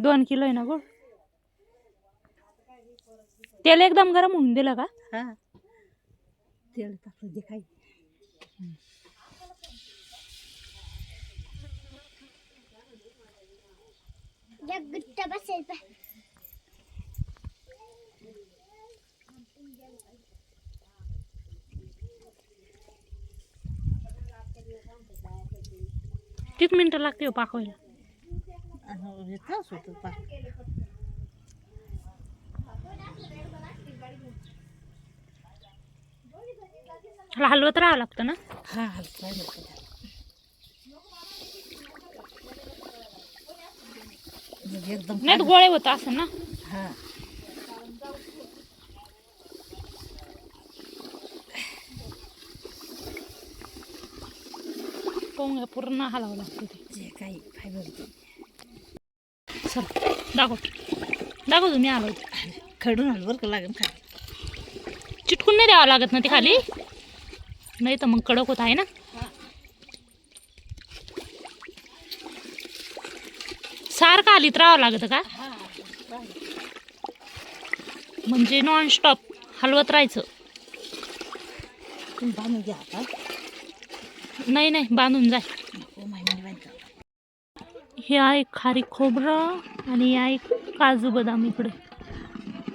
दोन किलो आहे ना गोड तेल एकदम गरम होऊन दिलं का? हा. तेल टाकलं दे काही. बसेल किती मिनिटं लागते हो पाकवायला. ह्याला हलवत राहावं लागतं ना? हा हलका म्हणजे एकदम नाही गोळे होतं असं ना? हा. पोंग पूर्ण हलावं लागतं ते जे काही फायबर चल दाखव. दाखव तुम्ही आलो खडून हलवर का लागेल का चिटकून नाही द्यावं लागत ना ते खाली? नाही तर मग कडक होत आहे ना? सारखं आलीत राहावं लागतं का? म्हणजे नॉन स्टॉप हलवत राहायचं. घ्या आता. नाही नाही बांधून जाय हे आहे खारी खोबरं आणि हे आहे काजू बदाम इकडे.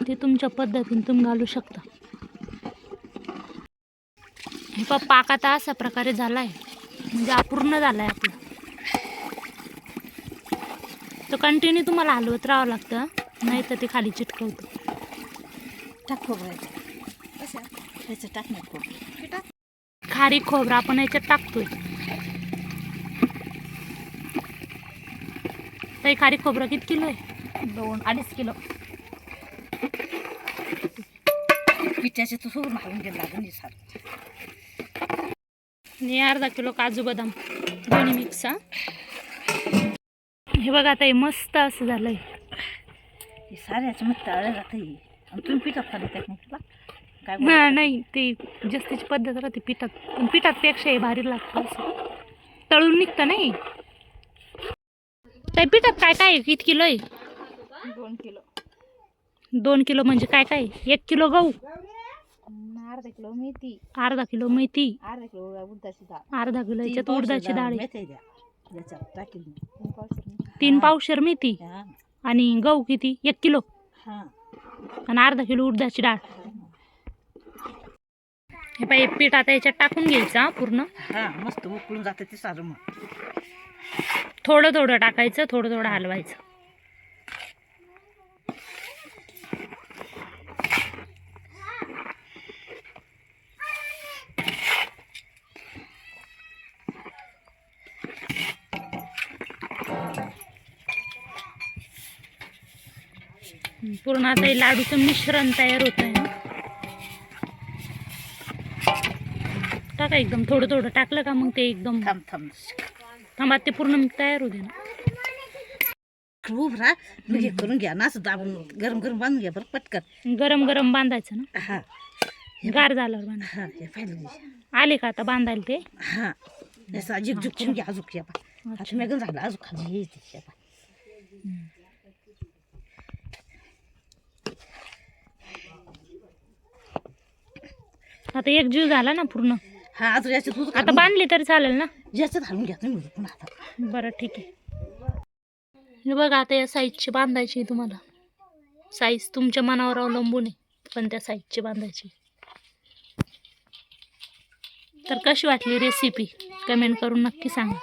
ते तुमच्या पद्धतीने तुम्ही घालू शकता. हे पा पाक आता अशा प्रकारे झाला आहे म्हणजे अपूर्ण झाला आहे आपला. तो कंटिन्यू तुम्हाला हलवत राहावं लागतं नाही तर ते खाली चिटकवतं. टाक त्याचं टाक नाही खोबरं. खारी खोबरं आपण याच्यात टाकतोय. ताई खारी खोबरं किती किलो आहे? दोन अडीच किलो. पिठाचे तर सोडून घालून गेलं आणि अर्धा किलो काजू बदाम दोन्ही मिक्स हा. हे बघा आता हे मस्त असं झालंय. साऱ्याचं मग तळलं जातं हे. आणि तुम्ही पिठात खाली त्यात काय हा? नाही ते जास्तीची पद्धत राहते पिठात पण पिठात पेक्षा हे भारी लागतं असं तळून निघतं नाही त्या पिठात काय काय आहे? किती किलो आहे दोन किलो दोन किलो म्हणजे काय काय आहे? एक किलो गहू अर्धा किलो मेथी अर्धा किलो मेथी अर्धा किलो उडदाची डाळ अर्धा किलो याच्यात उडदाची डाळ आहे. मेथी द्या याच्यात टाकील मी. तीन पावशेर मेथी. तीन. पावशेर मेथी हा आणि गहू किती एक किलो हा आणि अर्धा किलो उडदाची डाळ हे पाय पीठ आता याच्यात टाकून घ्यायचं पूर्ण. हा मस्त उकळून जाते ते सारं मग. थोडं थोडं टाकायचं थोडं थोडं हलवायचं. पूर्ण आता हे लाडूचं मिश्रण तयार होत आहे टाका एकदम. थोडं थोडं टाकलं का मग ते एकदम थांब थांब. थांबा ते पूर्ण तयार होते ना राहा म्हणजे करून घ्या ना असं दाबून गरम गरम बांधून घ्या बरं पटकन. गरम गरम बांधायचं ना? हा. गार झाल्यावर बांधा. हा हे पाहिलं आले का आता बांधायला ते? हा. असं अजिक झुक करून घ्या अजूक या पा झालं अजूक खाली येते या पा आता एक जीव झाला ना पूर्ण? हा अजून याच्यात दूध आता बांधली तरी चालेल ना? याच्यात घालून घ्या तुम्ही पुन्हा आता. बरं ठीक आहे. हे बघा आता या साईजची बांधायची आहे तुम्हाला. साईज तुमच्या मनावर अवलंबून आहे पण त्या साईजची बांधायची तर कशी वाटली रेसिपी कमेंट करून नक्की सांगा.